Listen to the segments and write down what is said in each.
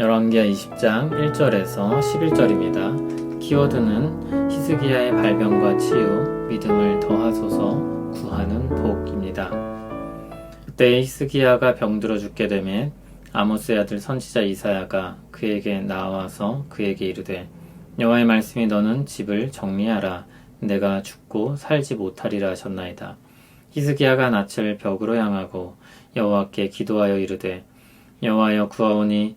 열왕기하 20장 1절에서 11절입니다. 키워드는 히스기야의 발병과 치유, 믿음을 더하소서 구하는 복입니다. 그때 히스기야가 병들어 죽게 되매 아모스의 아들 선지자 이사야가 그에게 나와서 그에게 이르되 여호와의 말씀이 너는 집을 정리하라 내가 죽고 살지 못하리라 하셨나이다. 히스기야가 낯을 벽으로 향하고 여호와께 기도하여 이르되 여호와여 구하오니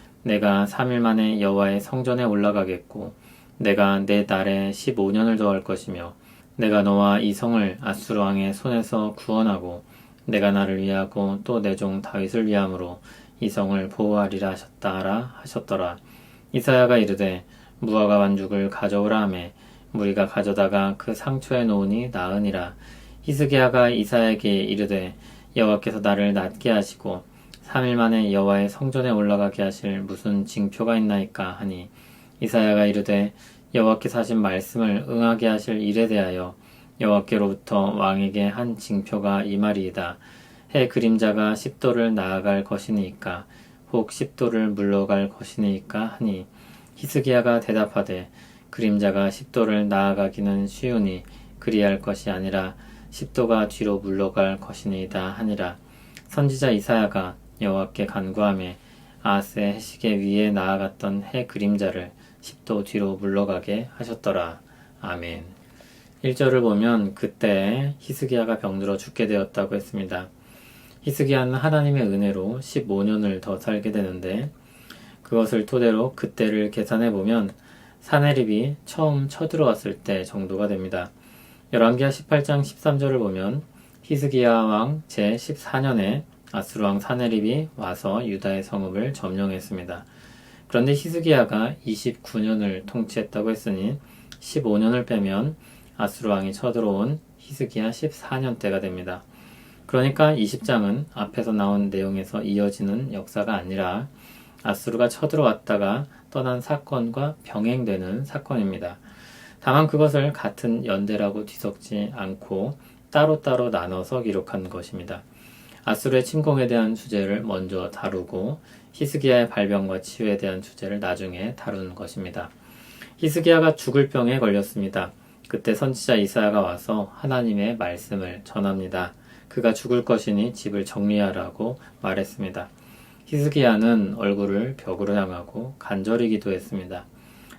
내가 3일 만에 여호와의 성전에 올라가겠고 내가 내 날에 15년을 더할 것이며 내가 너와 이 성을 아수르 왕의 손에서 구원하고 내가 나를 위하고 또 내 종 다윗을 위함으로 이 성을 보호하리라 하셨다라 하셨더라. 이사야가 이르되 무화과 반죽을 가져오라 하매 무리가 가져다가 그 상처에 놓으니 나으니라. 히스기야가 이사야에게 이르되 여호와께서 나를 낫게 하시고 3일 만에 여호와의 성전에 올라가게 하실 무슨 징표가 있나이까 하니 이사야가 이르되 여호와께서 하신 말씀을 응하게 하실 일에 대하여 여호와께로부터 왕에게 한 징표가 이 말이이다. 해 그림자가 10도를 나아갈 것이니까 혹 10도를 물러갈 것이니까 하니 히스기야가 대답하되 그림자가 10도를 나아가기는 쉬우니 그리할 것이 아니라 10도가 뒤로 물러갈 것이니이다 하니라 선지자 이사야가 여호와께 간구하며 아하스의 해시계 위에 나아갔던 해 그림자를 10도 뒤로 물러가게 하셨더라 아멘 1절을 보면 그때 히스기야가 병들어 죽게 되었다고 했습니다. 히스기야는 하나님의 은혜로 15년을 더 살게 되는데 그것을 토대로 그때를 계산해 보면 사내립이 처음 쳐들어왔을 때 정도가 됩니다. 열왕기하 18장 13절을 보면 히스기야 왕 제 14년에 아수르 왕 사내립이 와서 유다의 성읍을 점령했습니다. 그런데 히스기야가 29년을 통치했다고 했으니 15년을 빼면 아수르 왕이 쳐들어온 히스기야 14년 때가 됩니다. 그러니까 20장은 앞에서 나온 내용에서 이어지는 역사가 아니라 아수르가 쳐들어왔다가 떠난 사건과 병행되는 사건입니다. 다만 그것을 같은 연대라고 뒤섞지 않고 따로따로 나눠서 기록한 것입니다. 아수르의 침공에 대한 주제를 먼저 다루고 히스기야의 발병과 치유에 대한 주제를 나중에 다루는 것입니다. 히스기야가 죽을 병에 걸렸습니다. 그때 선지자 이사야가 와서 하나님의 말씀을 전합니다. 그가 죽을 것이니 집을 정리하라고 말했습니다. 히스기야는 얼굴을 벽으로 향하고 간절히 기도했습니다.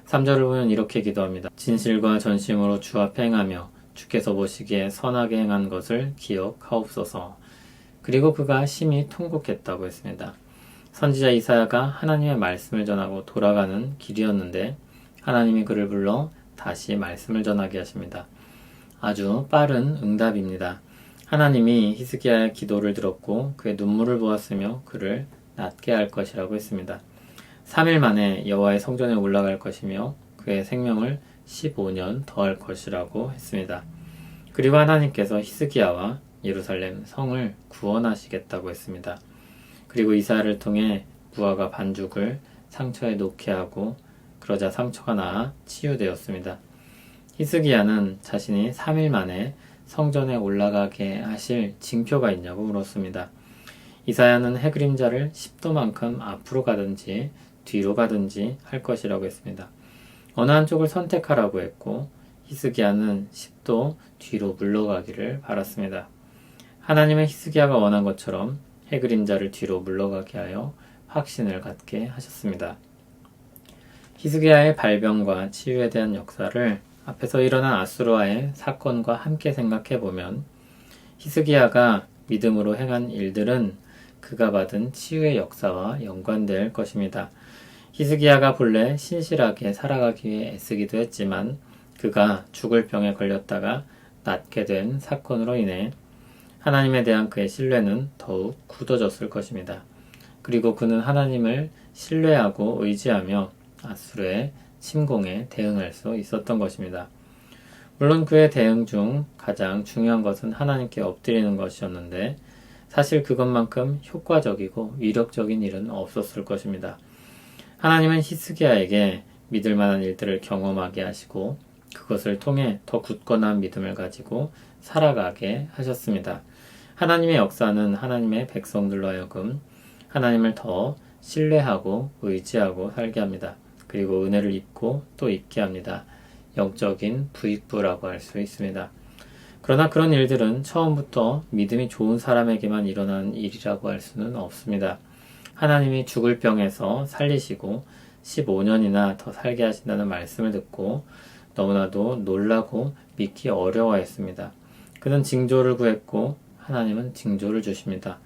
3절을 보면 이렇게 기도합니다. 진실과 전심으로 주 앞에 행하며 주께서 보시기에 선하게 행한 것을 기억하옵소서. 그리고 그가 심히 통곡했다고 했습니다. 선지자 이사야가 하나님의 말씀을 전하고 돌아가는 길이었는데 하나님이 그를 불러 다시 말씀을 전하게 하십니다. 아주 빠른 응답입니다. 하나님이 히스기야의 기도를 들었고 그의 눈물을 보았으며 그를 낫게 할 것이라고 했습니다. 3일 만에 여호와의 성전에 올라갈 것이며 그의 생명을 15년 더할 것이라고 했습니다. 그리고 하나님께서 히스기야와 예루살렘 성을 구원하시겠다고 했습니다. 그리고 이사야를 통해 무화과 반죽을 상처에 놓게 하고 그러자 상처가 나아 치유되었습니다. 히스기야는 자신이 3일 만에 성전에 올라가게 하실 징표가 있냐고 물었습니다. 이사야는 해 그림자를 10도만큼 앞으로 가든지 뒤로 가든지 할 것이라고 했습니다. 어느 한쪽을 선택하라고 했고 히스기야는 10도 뒤로 물러가기를 바랐습니다. 하나님의 히스기야가 원한 것처럼 해 그림자를 뒤로 물러가게 하여 확신을 갖게 하셨습니다. 히스기야의 발병과 치유에 대한 역사를 앞에서 일어난 아수르와의 사건과 함께 생각해 보면 히스기야가 믿음으로 행한 일들은 그가 받은 치유의 역사와 연관될 것입니다. 히스기야가 본래 신실하게 살아가기 위해 애쓰기도 했지만 그가 죽을 병에 걸렸다가 낫게 된 사건으로 인해 하나님에 대한 그의 신뢰는 더욱 굳어졌을 것입니다. 그리고 그는 하나님을 신뢰하고 의지하며 아수르의 침공에 대응할 수 있었던 것입니다. 물론 그의 대응 중 가장 중요한 것은 하나님께 엎드리는 것이었는데 사실 그것만큼 효과적이고 위력적인 일은 없었을 것입니다. 하나님은 히스기야에게 믿을 만한 일들을 경험하게 하시고 그것을 통해 더 굳건한 믿음을 가지고 살아가게 하셨습니다. 하나님의 역사는 하나님의 백성들로 하여금 하나님을 더 신뢰하고 의지하고 살게 합니다. 그리고 은혜를 입고 또 입게 합니다. 영적인 부익부라고 할 수 있습니다. 그러나 그런 일들은 처음부터 믿음이 좋은 사람에게만 일어난 일이라고 할 수는 없습니다. 하나님이 죽을 병에서 살리시고 15년이나 더 살게 하신다는 말씀을 듣고 너무나도 놀라고 믿기 어려워했습니다. 그는 징조를 구했고 하나님은 징조를 주십니다.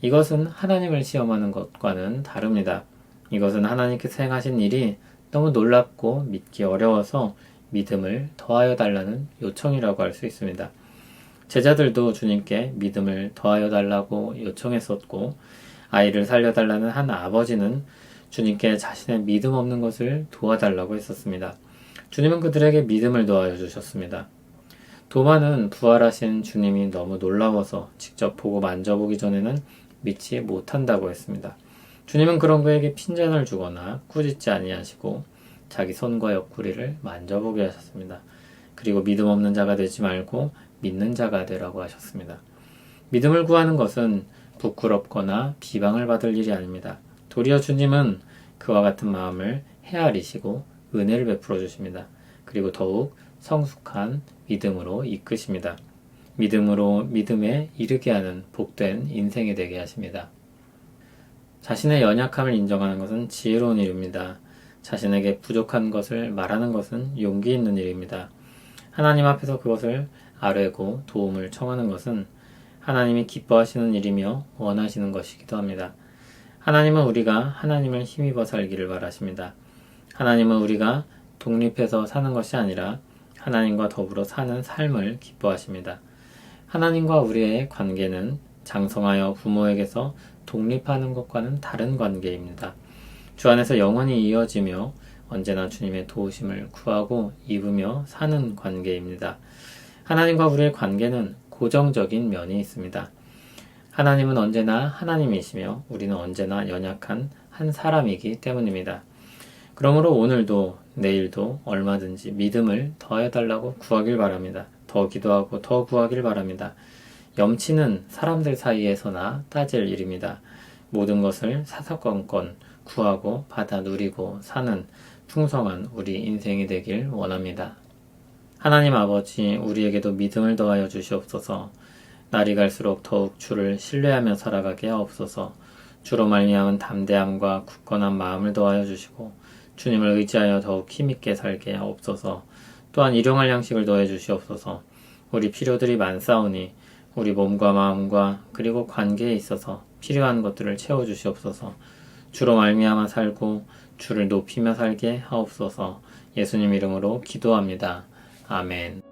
이것은 하나님을 시험하는 것과는 다릅니다. 이것은 하나님께서 행하신 일이 너무 놀랍고 믿기 어려워서 믿음을 더하여 달라는 요청이라고 할 수 있습니다. 제자들도 주님께 믿음을 더하여 달라고 요청했었고, 아이를 살려달라는 한 아버지는 주님께 자신의 믿음 없는 것을 도와달라고 했었습니다. 주님은 그들에게 믿음을 더하여 주셨습니다. 도마는 부활하신 주님이 너무 놀라워서 직접 보고 만져보기 전에는 믿지 못한다고 했습니다. 주님은 그런 그에게 핀잔을 주거나 꾸짖지 아니하시고 자기 손과 옆구리를 만져보게 하셨습니다. 그리고 믿음 없는 자가 되지 말고 믿는 자가 되라고 하셨습니다. 믿음을 구하는 것은 부끄럽거나 비방을 받을 일이 아닙니다. 도리어 주님은 그와 같은 마음을 헤아리시고 은혜를 베풀어 주십니다. 그리고 더욱 성숙한 믿음으로 이끄십니다. 믿음으로 믿음에 이르게 하는 복된 인생이 되게 하십니다. 자신의 연약함을 인정하는 것은 지혜로운 일입니다. 자신에게 부족한 것을 말하는 것은 용기 있는 일입니다. 하나님 앞에서 그것을 아뢰고 도움을 청하는 것은 하나님이 기뻐하시는 일이며 원하시는 것이기도 합니다. 하나님은 우리가 하나님을 힘입어 살기를 바라십니다. 하나님은 우리가 독립해서 사는 것이 아니라 하나님과 더불어 사는 삶을 기뻐하십니다. 하나님과 우리의 관계는 장성하여 부모에게서 독립하는 것과는 다른 관계입니다. 주 안에서 영원히 이어지며 언제나 주님의 도우심을 구하고 입으며 사는 관계입니다. 하나님과 우리의 관계는 고정적인 면이 있습니다. 하나님은 언제나 하나님이시며 우리는 언제나 연약한 한 사람이기 때문입니다. 그러므로 오늘도 내일도 얼마든지 믿음을 더해달라고 구하길 바랍니다. 더 기도하고 더 구하길 바랍니다. 염치는 사람들 사이에서나 따질 일입니다. 모든 것을 사사건건 구하고 받아 누리고 사는 풍성한 우리 인생이 되길 원합니다. 하나님 아버지, 우리에게도 믿음을 더하여 주시옵소서. 날이 갈수록 더욱 주를 신뢰하며 살아가게 하옵소서. 주로 말미암은 담대함과 굳건한 마음을 더하여 주시고 주님을 의지하여 더욱 힘있게 살게 하옵소서. 또한 일용할 양식을 더해 주시옵소서. 우리 필요들이 많사오니 우리 몸과 마음과 그리고 관계에 있어서 필요한 것들을 채워 주시옵소서. 주로 말미암아 살고 주를 높이며 살게 하옵소서. 예수님 이름으로 기도합니다. 아멘.